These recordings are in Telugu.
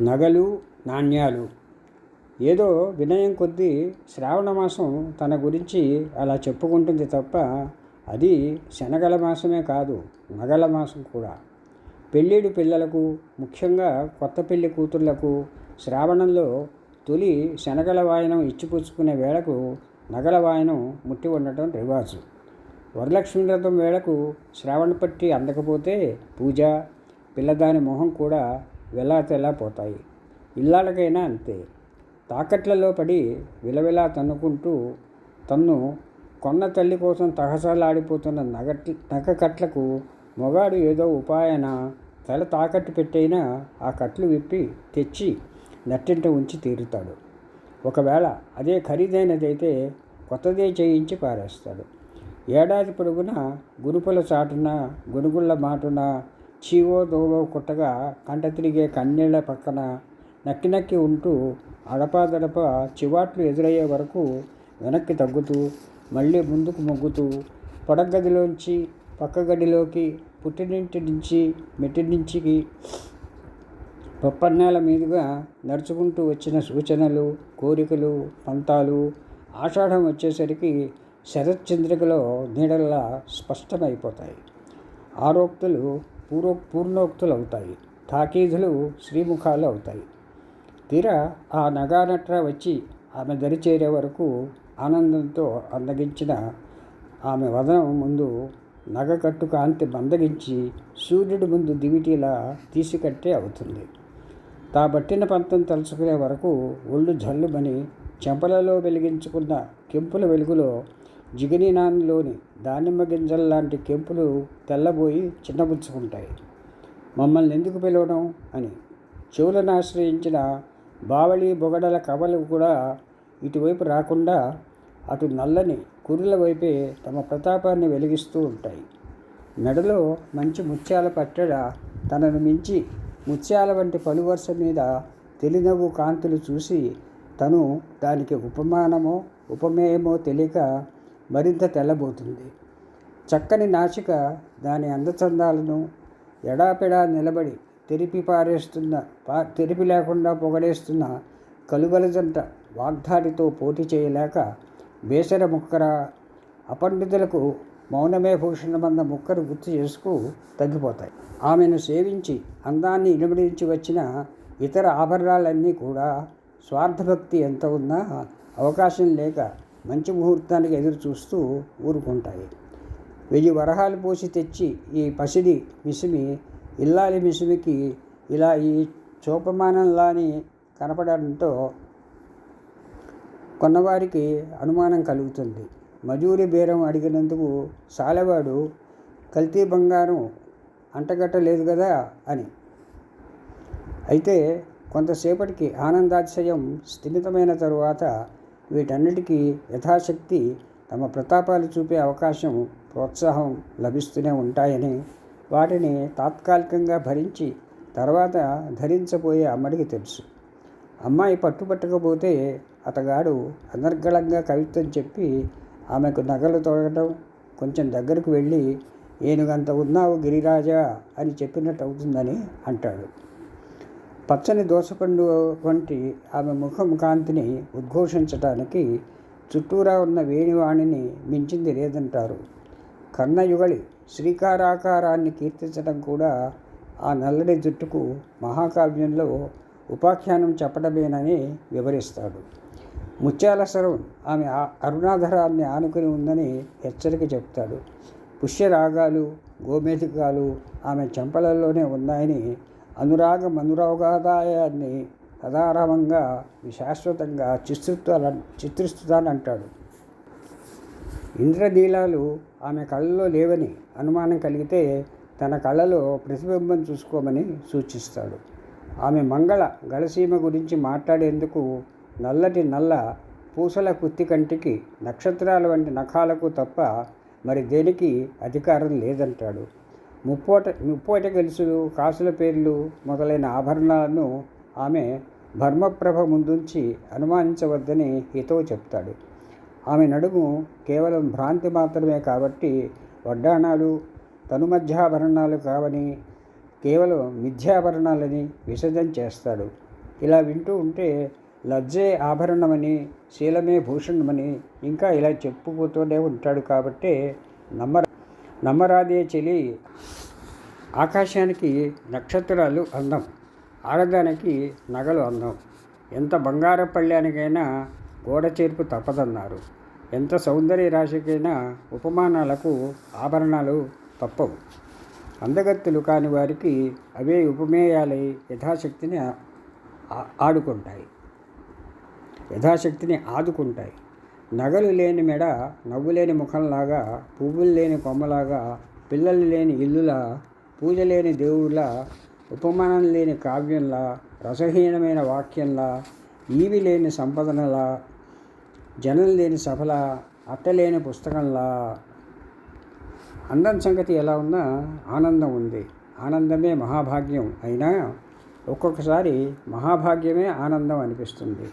నగలు నాణ్యాలు. ఏదో వినయం కొద్దీ శ్రావణ మాసం తన గురించి అలా చెప్పుకుంటుంది తప్ప అది శనగల మాసమే కాదు నగల మాసం కూడా. పెళ్ళిడు పిల్లలకు ముఖ్యంగా కొత్త పెళ్ళి కూతుర్లకు శ్రావణంలో తొలి శనగల వాయనం ఇచ్చిపుచ్చుకునే వేళకు నగల వాయనం ముట్టి ఉండటం రివాజు. వరలక్ష్మి వ్రతం వేళకు శ్రావణ పట్టి అందకపోతే పూజ పిల్లదాని మొహం కూడా వెలా తెలా పోతాయి? ఇల్లాలకైనా అంతే. తాకట్లలో పడి విలవిలా తన్నుకుంటూ తన్ను కొన్న తల్లి కోసం తహసలాడిపోతున్న నగట్ నగ కట్లకు మొగాడు ఏదో ఉపాయన? తల తాకట్టు పెట్టైనా ఆ కట్లు విప్పి తెచ్చి నట్టింట ఉంచి తీరుతాడు. ఒకవేళ అదే ఖరీదైనదైతే కొత్తదే చేయించి పారేస్తాడు. ఏడాది పొడుగున గురుపుల చాటున గునుగుళ్ళ మాటున చీవో దోవో కుట్టగా కంట తిరిగే కన్నీళ్ళ పక్కన నక్కి నక్కి ఉంటూ అడపాదడప చివాట్లు ఎదురయ్యే వరకు వెనక్కి తగ్గుతూ మళ్ళీ ముందుకు మొగ్గుతూ పొడగదిలోంచి పక్క గదిలోకి పుట్టినింటి నుంచి మెట్టి నుంచి పప్పన్నేల మీదుగా నడుచుకుంటూ వచ్చిన సూచనలు కోరికలు పంతాలు ఆషాఢం వచ్చేసరికి శరత్చంద్రికలో నీడల్లా స్పష్టమైపోతాయి. ఆరోక్తులు పూర్వ పూర్ణోక్తులు అవుతాయి. తాకీదులు శ్రీముఖాలు అవుతాయి. తీరా ఆ నగానట్ర వచ్చి ఆమె దరి చేరే వరకు ఆనందంతో అందగించిన ఆమె వదనం ముందు నగకట్టు కాంతి మందగించి సూర్యుడి ముందు దివిటీలా తీసికట్టే అవుతుంది. తా బట్టిన పంతం తలుచుకునే వరకు ఒళ్ళు జల్లుమని చెంపలలో వెలిగించుకున్న కెంపుల వెలుగులో జిగినీనాన్లోని దానిమ్మ గింజల్లాంటి కెంపులు తెల్లబోయి చిన్నబుచ్చుకుంటాయి. మమ్మల్ని ఎందుకు పిలవడం అని చెవులను ఆశ్రయించిన బావళి బొగడల కవలు కూడా ఇటువైపు రాకుండా అటు నల్లని కురుల వైపే తమ ప్రతాపాన్ని వెలిగిస్తూ ఉంటాయి. మెడలో మంచి ముత్యాల పట్టెడ తనను మించి ముత్యాల వంటి పలువరుస మీద తెలినవ్వు కాంతులు చూసి తను దానికి ఉపమానమో ఉపమేయమో తెలియక మరింత తెల్లబోతుంది. చక్కని నాసిక దాని అందచందాలను ఎడాపెడా నిలబడి తెరిపి పారేస్తున్న పా తెరిపి లేకుండా పొగడేస్తున్న కలుగల జంట వాగ్దాడితో పోటీ చేయలేక బేసర ముక్కర అపండితులకు మౌనమే భూషణమన్న ముక్కరు గుర్తు చేసుకు తగ్గిపోతాయి. ఆమెను సేవించి అందాన్ని ఇనుమడించి వచ్చిన ఇతర ఆభరణాలన్నీ కూడా స్వార్థభక్తి ఎంత ఉన్నా అవకాశం లేక మంచి ముహూర్తానికి ఎదురు చూస్తూ ఊరుకుంటాయి. వెయ్యి వరహాలు పోసి తెచ్చి ఈ పసిడి మిసిమి ఇల్లాలి మిసిమికి ఇలా ఈ చూపమానంలాని కనపడడంతో కొన్నవారికి అనుమానం కలుగుతుంది. మజూరి బేరం అడిగినందుకు సాలెవాడు కల్తీ బంగారం అంటగట్టలేదు కదా అని. అయితే కొంతసేపటికి ఆనందాతిశయం స్థిమితమైన తరువాత వీటన్నిటికీ యథాశక్తి తమ ప్రతాపాలు చూపే అవకాశం ప్రోత్సాహం లభిస్తూనే ఉంటాయని వాటిని తాత్కాలికంగా భరించి తర్వాత ధరించబోయే అమ్మడికి తెలుసు. అమ్మాయి పట్టుపట్టకపోతే అతగాడు అనర్గళంగా కవిత్వం చెప్పి ఆమెకు నగలు తొడగడం కొంచెం దగ్గరకు వెళ్ళి ఏనుగంత ఉన్నావు గిరిరాజా అని చెప్పినట్టు అవుతుందని అంటాడు. పచ్చని దోసపండు వంటి ఆమె ముఖం కాంతిని ఉద్ఘోషించటానికి చుట్టూరా ఉన్న వేణివాణిని మించింది లేదంటారు. కన్నయుగళి శ్రీకారాకారాన్ని కీర్తించడం కూడా ఆ నల్లడి జుట్టుకు మహాకావ్యంలో ఉపాఖ్యానం చెప్పడమేనని వివరిస్తాడు. ముత్యాల స్వరం ఆమె అరుణాధరాన్ని ఆనుకుని ఉందని హెచ్చరిక చెప్తాడు. పుష్యరాగాలు గోమేధికాలు ఆమె చెంపలలోనే ఉన్నాయని అనురాగ మనురోగాదాయాన్ని సదారామంగా శాశ్వతంగా చిత్రిస్తాన చిత్రిస్తానంటాడు ఇంద్రనీలాలు ఆమె కళ్ళలో లేవని అనుమానం కలిగితే తన కళ్ళలో ప్రతిబింబం చూసుకోమని సూచిస్తాడు. ఆమె మంగళ గళసీమ గురించి మాట్లాడేందుకు నల్లటి నల్ల పూసల కుత్తి కంటికి నక్షత్రాల వంటి నఖాలకు తప్ప మరి దేనికి అధికారం లేదంటాడు. ముప్పోట ముప్పోట గెలుసులు కాసుల పేర్లు మొదలైన ఆభరణాలను ఆమె భర్మప్రభ ముందుంచి అనుమానించవద్దని హితో చెప్తాడు. ఆమె నడుము కేవలం భ్రాంతి మాత్రమే కాబట్టి వడ్డాణాలు తనుమధ్యాభరణాలు కావని కేవలం మిథ్యాభరణాలని విసర్జన చేస్తాడు. ఇలా వింటూ ఉంటే లజ్జే ఆభరణమని శీలమే భూషణమని ఇంకా ఇలా చెప్పుకుతూనే ఉంటాడు కాబట్టి నమ్మ నమ్మరాదే చెలి. ఆకాశానికి నక్షత్రాలు అందం. ఆడదానికి నగలు అందం. ఎంత బంగార పళ్ళ్యానికైనా గోడ చేర్పు తప్పదన్నారు. ఎంత సౌందర్య రాశికైనా ఉపమానాలకు ఆభరణాలు తప్పవు. అందగత్తులు కాని వారికి అవే ఉపమేయాలై యథాశక్తిని ఆడుకుంటాయి. యథాశక్తిని ఆదుకుంటాయి. నగలు లేని మెడ నవ్వు లేని ముఖంలాగా పువ్వులు లేని కొమ్మలాగా పిల్లలు లేని ఇల్లులా పూజ లేని దేవుళ్ళ ఉపమానం లేని కావ్యంలా రసహీనమైన వాక్యంలా ఈవి లేని సంపదనలా జనం లేని సభల అట్టలేని పుస్తకంలా. అందం సంగతి ఎలా ఉన్నా ఆనందం ఉంది. ఆనందమే మహాభాగ్యం. అయినా ఒక్కొక్కసారి మహాభాగ్యమే ఆనందం అనిపిస్తుంది.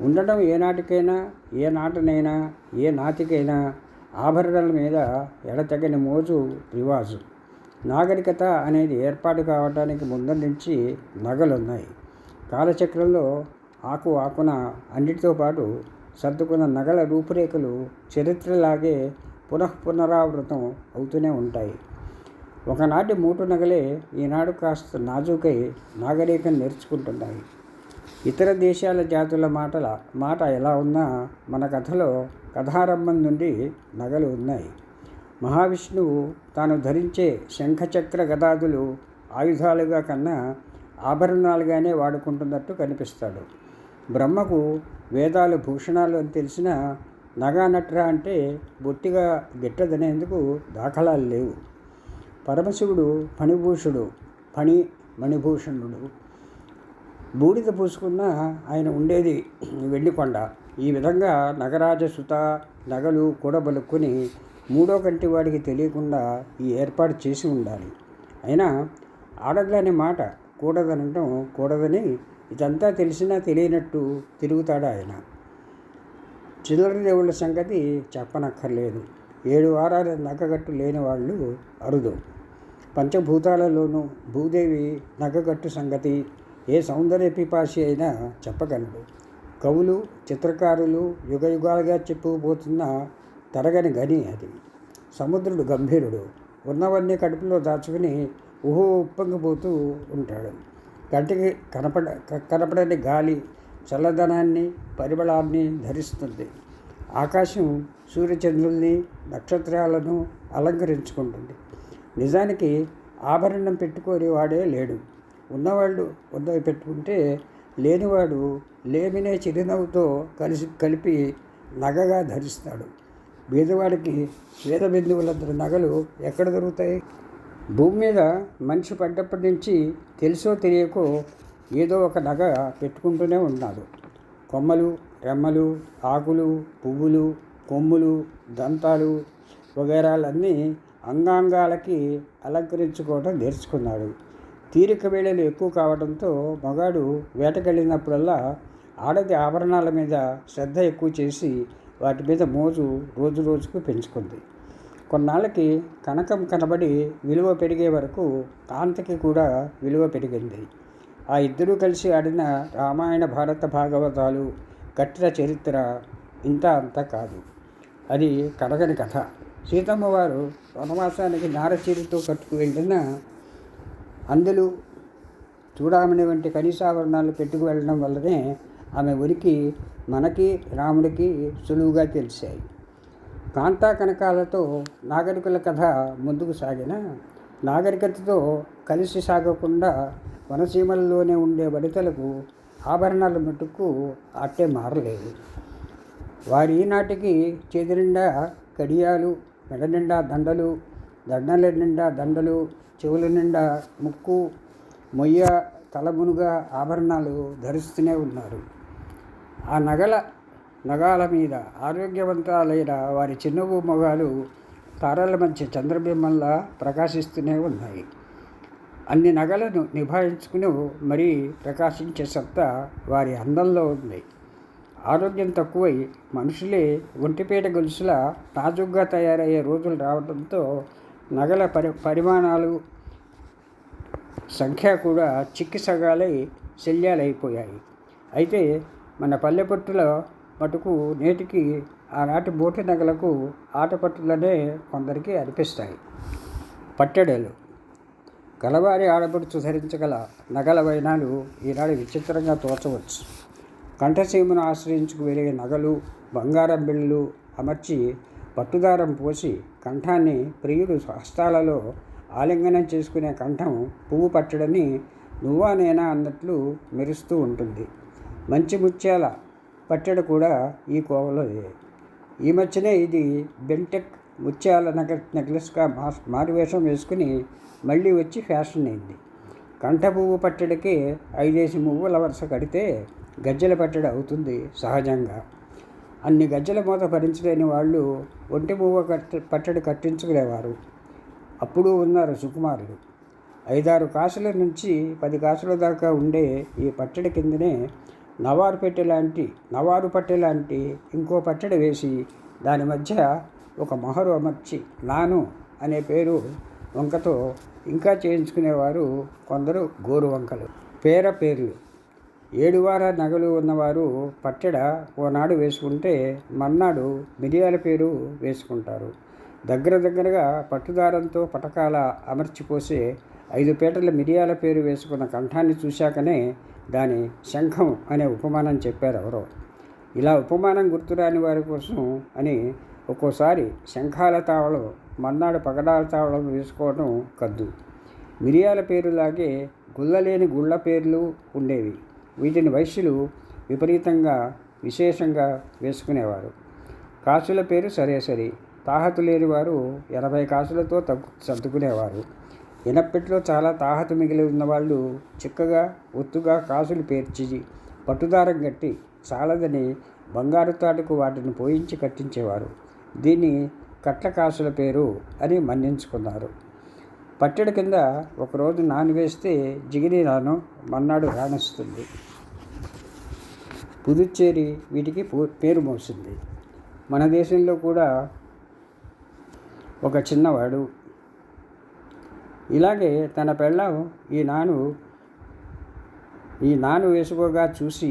ఉండటం ఏ నాటికైనా ఏ నాటనైనా ఏ నాటికైనా ఆభరణల మీద ఎడతెగని మోజు రివాజు. నాగరికత అనేది ఏర్పాటు కావడానికి ముందర నుంచి నగలున్నాయి. కాలచక్రంలో ఆకు ఆకున అన్నిటితో పాటు సర్దుకున్న నగల రూపురేఖలు చరిత్రలాగే పునః పునరావృతం అవుతూనే ఉంటాయి. ఒకనాటి మూటు నగలే ఈనాడు కాస్త నాజుకై నాగరికం నేర్చుకుంటున్నాయి. ఇతర దేశాల జాతుల మాటల మాట ఎలా ఉన్నా మన కథలో కథారంభం నుండి నగలు ఉన్నాయి. మహావిష్ణువు తాను ధరించే శంఖచక్ర గదాదులు ఆయుధాలుగా కన్నా ఆభరణాలుగానే వాడుకుంటున్నట్టు కనిపిస్తాడు. బ్రహ్మకు వేదాలు భూషణాలు అని తెలిసిన నగా నట్ర అంటే బొత్తిగా గిట్టదనేందుకు దాఖలాలు లేవు. పరమశివుడు ఫణిభూషుడు ఫణి మణిభూషణుడు బూడిద పూసుకున్న ఆయన ఉండేది వెండికొండ ఈ విధంగా నగరాజసుత నగలు కూడబలుక్కుని మూడో కంటి వాడికి తెలియకుండా ఈ ఏర్పాటు చేసి ఉండాలి. అయినా ఆడదనే మాట కూడదనటం కూడదని ఇదంతా తెలిసినా తెలియనట్టు తిరుగుతాడు ఆయన. చిల్లర దేవుళ్ళ సంగతి చెప్పనక్కర్లేదు. ఏడు వారాల నగగట్టు లేని వాళ్ళు అరుదు. పంచభూతాలలోనూ భూదేవి నగగట్టు సంగతి ఏ సౌందర్య పిపాసి అయినా చెప్పగలడు. కవులు చిత్రకారులు యుగ యుగాలుగా చెప్పుకుపోతున్న తరగని గని అది. సముద్రుడు గంభీరుడు. ఉన్నవన్నీ కడుపులో దాచుకుని ఊహో ఉప్పొంగిపోతూ ఉంటాడు. కంటికి కనపడ క- కనపడని గాలి చల్లదనాన్ని పరిమళాన్ని ధరిస్తుంది. ఆకాశం సూర్యచంద్రుల్ని నక్షత్రాలను అలంకరించుకుంటుంది. నిజానికి ఆభరణం పెట్టుకోని వాడే లేడు. ఉన్నవాళ్ళు ఉన్నవి పెట్టుకుంటే లేనివాడు లేమినే చిరునవ్వుతో కలిసి కలిపి నగగా ధరిస్తాడు. బీదవాడికి స్వేద బిందువులంత నగలు ఎక్కడ దొరుకుతాయి? భూమి మీద మనిషి పడ్డప్పటి నుంచి తెలుసో తెలియకో ఏదో ఒక నగ పెట్టుకుంటూనే ఉన్నాడు. కొమ్మలు రెమ్మలు ఆకులు పువ్వులు కొమ్ములు దంతాలు వగేరాలన్నీ అంగాంగాలకి అలంకరించుకోవడం నేర్చుకున్నాడు. తీరిక వేళలు ఎక్కువ కావడంతో మగాడు వేటకెళ్ళినప్పుడల్లా ఆడది ఆభరణాల మీద శ్రద్ధ ఎక్కువ చేసి వాటి మీద మోజు రోజు రోజుకు పెంచుకుంది. కొన్నాళ్ళకి కనకం కనబడి విలువ పెరిగే వరకు కాంతకి కూడా విలువ పెరిగింది. ఆ ఇద్దరూ కలిసి ఆడిన రామాయణ భారత భాగవతాలు కట్టిన చరిత్ర ఇంత అంత కాదు. అది కడగని కథ. సీతమ్మవారు వనవాసానికి నారచీరితో కట్టుకు వెళ్ళిన అందులో చూడామణి వంటి కనీసాభరణాలు పెట్టుకు వెళ్ళడం వల్లనే ఆమె ఉనికి మనకి రాముడికి సులువుగా తెలిసాయి. కాంతా కనకాలతో నాగరికుల కథ ముందుకు సాగిన నాగరికతతో కలిసి సాగకుండా వనసీమల్లోనే ఉండే వనితలకు ఆభరణాల మట్టుకు అట్టే మారలేదు. వారి ఈనాటికి చేతి నిండా కడియాలు మెడ నిండా దండలు దండల నిండా దండలు చెవుల నిండా ముక్కు మొయ్య తలమునుగా ఆభరణాలు ధరిస్తూనే ఉన్నారు. ఆ నగల నగాల మీద ఆరోగ్యవంతాలైన వారి చిన్నవు మొగాలు తారల మధ్య చంద్రబింబంలా ప్రకాశిస్తూనే ఉన్నాయి. అన్ని నగలను నిభాయించుకుని మరీ ప్రకాశించే సత్తా వారి అందంలో ఉంది. ఆరోగ్యం తక్కువై మనుషులే ఒంటిపేట గొలుసుల నాజుగ్గా తయారయ్యే రోజులు రావడంతో నగల పరి పరిమాణాలు సంఖ్య కూడా చిక్కి సగాలై శల్యాలైపోయాయి. అయితే మన పల్లెపట్టుల మటుకు నేటికి ఆనాటి బోటి నగలకు ఆటపట్టులనే కొందరికి అనిపిస్తాయి. పట్టెడలు. గలవారి ఆడపడుచు ధరించగల నగల వైనాలు ఈనాడు విచిత్రంగా తోచవచ్చు. కంఠసీమను ఆశ్రయించుకు వెళ్ళే నగలు బంగారం బిళ్ళలు అమర్చి పట్టుదారం పోసి కంఠాన్ని ప్రియుడు హస్తాలలో ఆలింగనం చేసుకునే కంఠం పువ్వు పట్టడని నువ్వా నేనా అన్నట్లు మెరుస్తూ ఉంటుంది. మంచి ముత్యాల పట్టెడు కూడా ఈ కోవలో ఈ మధ్యనే ఇది బెంటెక్ ముత్యాల నగ నెక్లెస్గా మా మారువేషం వేసుకుని మళ్ళీ వచ్చి ఫ్యాషన్ అయింది. కంఠ పువ్వు పట్టడికి ఐదేసి మువ్వుల వరుస కడితే గజ్జెల పట్టడి అవుతుంది సహజంగా. అన్ని గజ్జల మూత భరించలేని వాళ్ళు ఒంటి పువ్వు కట్టి పట్టడి కట్టించుకునేవారు. అప్పుడు ఉన్నారు సుకుమారులు. ఐదారు కాసుల నుంచి పది కాసుల దాకా ఉండే ఈ పట్టడి కిందనే నవారు పెట్టె లాంటి నవారు పట్టె లాంటి ఇంకో పట్టడి వేసి దాని మధ్య ఒక మొహరు అమర్చి నాను అనే పేరు వంకతో ఇంకా చేయించుకునేవారు కొందరు గోరు వంకలు. పేర పేర్లు. ఏడువార నగలు ఉన్నవారు పట్టెడ ఓనాడు వేసుకుంటే మర్నాడు మిరియాల పేరు వేసుకుంటారు. దగ్గర దగ్గరగా పట్టుదారంతో పటకాల అమర్చిపోసే ఐదు పేటల మిరియాల పేరు వేసుకున్న కంఠాన్ని చూశాకనే దాని శంఖం అనే ఉపమానం చెప్పారు ఎవరో. ఇలా ఉపమానం గుర్తురాని వారి కోసం అని ఒక్కోసారి శంఖాల తావళం మన్నాడు పగడాల తావళం వేసుకోవడం కద్దు. మిరియాల పేరులాగే గుల్లలేని గుళ్ళ పేర్లు ఉండేవి. వీటిని వైశ్యులు విపరీతంగా విశేషంగా వేసుకునేవారు. కాసుల పేరు సరే సరి తాహతు లేని వారు ఎనభై కాసులతో తగ్గు సర్దుకునేవారు. ఇనప్పెట్లో చాలా తాహతు మిగిలి ఉన్నవాళ్ళు చిక్కగా ఒత్తుగా కాసులు పేర్చి పట్టుదారం కట్టి చాలదని బంగారు తాటుకు వాటిని పోయించి కట్టించేవారు. దీన్ని కట్ల కాసుల పేరు అని మన్నించుకున్నారు. పట్టెడు కింద ఒకరోజు నానివేస్తే జిగిరి రాను మన్నాడు రాణిస్తుంది. పుదుచ్చేరి వీటికి పేరు మోసింది. మన దేశంలో కూడా ఒక చిన్నవాడు. ఇలాగే తన పెళ్ళం ఈ నాను ఈ నాను వేసుకోగా చూసి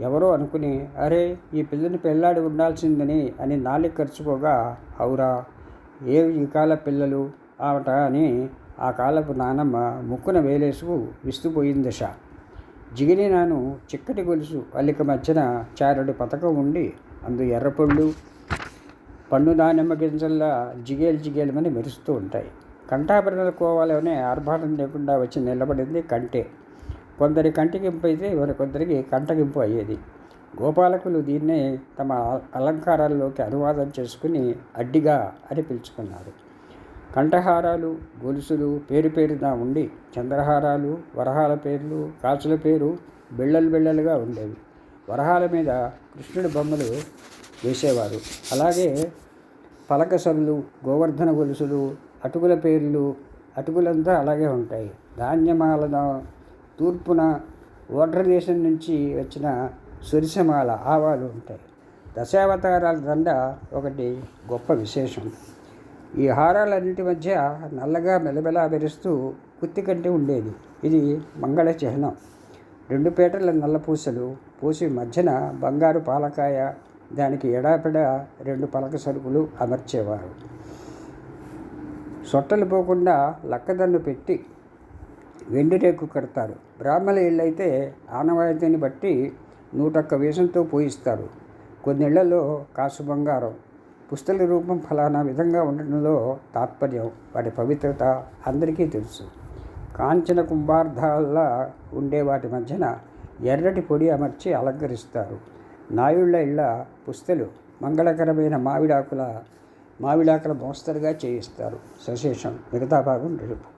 ఎవరో అనుకుని అరే ఈ పిల్లని పెళ్ళాడి ఉండాల్సిందని అని నాలి ఖర్చుకోగా అవురా ఏ ఈ కాల పిల్లలు? ఆవట అని ఆ కాలపు నానమ్మ ముక్కున వేలేసుకు విస్తుపోయిందశ జిగిని నాను చిక్కటి గొలుసు అల్లిక మధ్యన చారడు పథకం ఉండి అందు ఎర్రపళ్ళు పన్ను దానిమ్మ గింజల్లా జిగేలు జిగేలమని మెరుస్తూ ఉంటాయి. కంఠాభరణల కోవాలోనే ఆర్భాటం లేకుండా వచ్చి నిలబడింది కంటే. కొందరి కంటికింపు అయితే కొందరికి కంటగింపు అయ్యేది. గోపాలకులు దీన్నే తమ అలంకారాల్లోకి అనువాదం చేసుకుని అడ్డిగా అని పిలుచుకున్నారు. కంఠహారాలు గొలుసులు పేరు పేరుగా ఉండి చంద్రహారాలు వరహాల పేర్లు కాసుల పేరు బిళ్ళలు బిళ్ళలుగా ఉండేవి. వరహాల మీద కృష్ణుడి బొమ్మలు వేసేవారు. అలాగే పలకసలు గోవర్ధన గొలుసులు అటుకుల పేర్లు అటుకులంతా అలాగే ఉంటాయి. ధాన్యమాలన తూర్పున ఓటర్ దేశం నుంచి వచ్చిన సురిసమాల ఆవాలు ఉంటాయి. దశావతారాల దండ ఒకటి గొప్ప విశేషం. ఈ హారాలన్నిటి మధ్య నల్లగా మెలమెలా మెరుస్తూ కుత్తికంటి ఉండేది. ఇది మంగళ చిహ్నం. రెండు పేటల నల్ల పూసలు పూసి మధ్యన బంగారు పాలకాయ దానికి ఎడాపెడ రెండు పలక సరుకులు అమర్చేవారు. సొట్టలు పోకుండా లక్కదన్ను పెట్టి వెండి రేకు కడతారు. బ్రాహ్మణ ఇళ్ళైతే ఆనవాయితీని బట్టి నూటొక్క వేషంతో పోయిస్తారు. కొన్నిళ్ళలో కాసు బంగారం పుస్తల రూపం ఫలానా విధంగా ఉండడంలో తాత్పర్యం వాటి పవిత్రత అందరికీ తెలుసు. కాంచన కుంభార్ధాల్లా ఉండే వాటి మధ్యన ఎర్రటి పొడి అమర్చి అలంకరిస్తారు. నాయుళ్ళ ఇళ్ళ పుస్తలు మంగళకరమైన మావిడాకుల మావిడాకుల మోస్తరుగా చేయిస్తారు. సశేషం మిగతా భాగం రేపు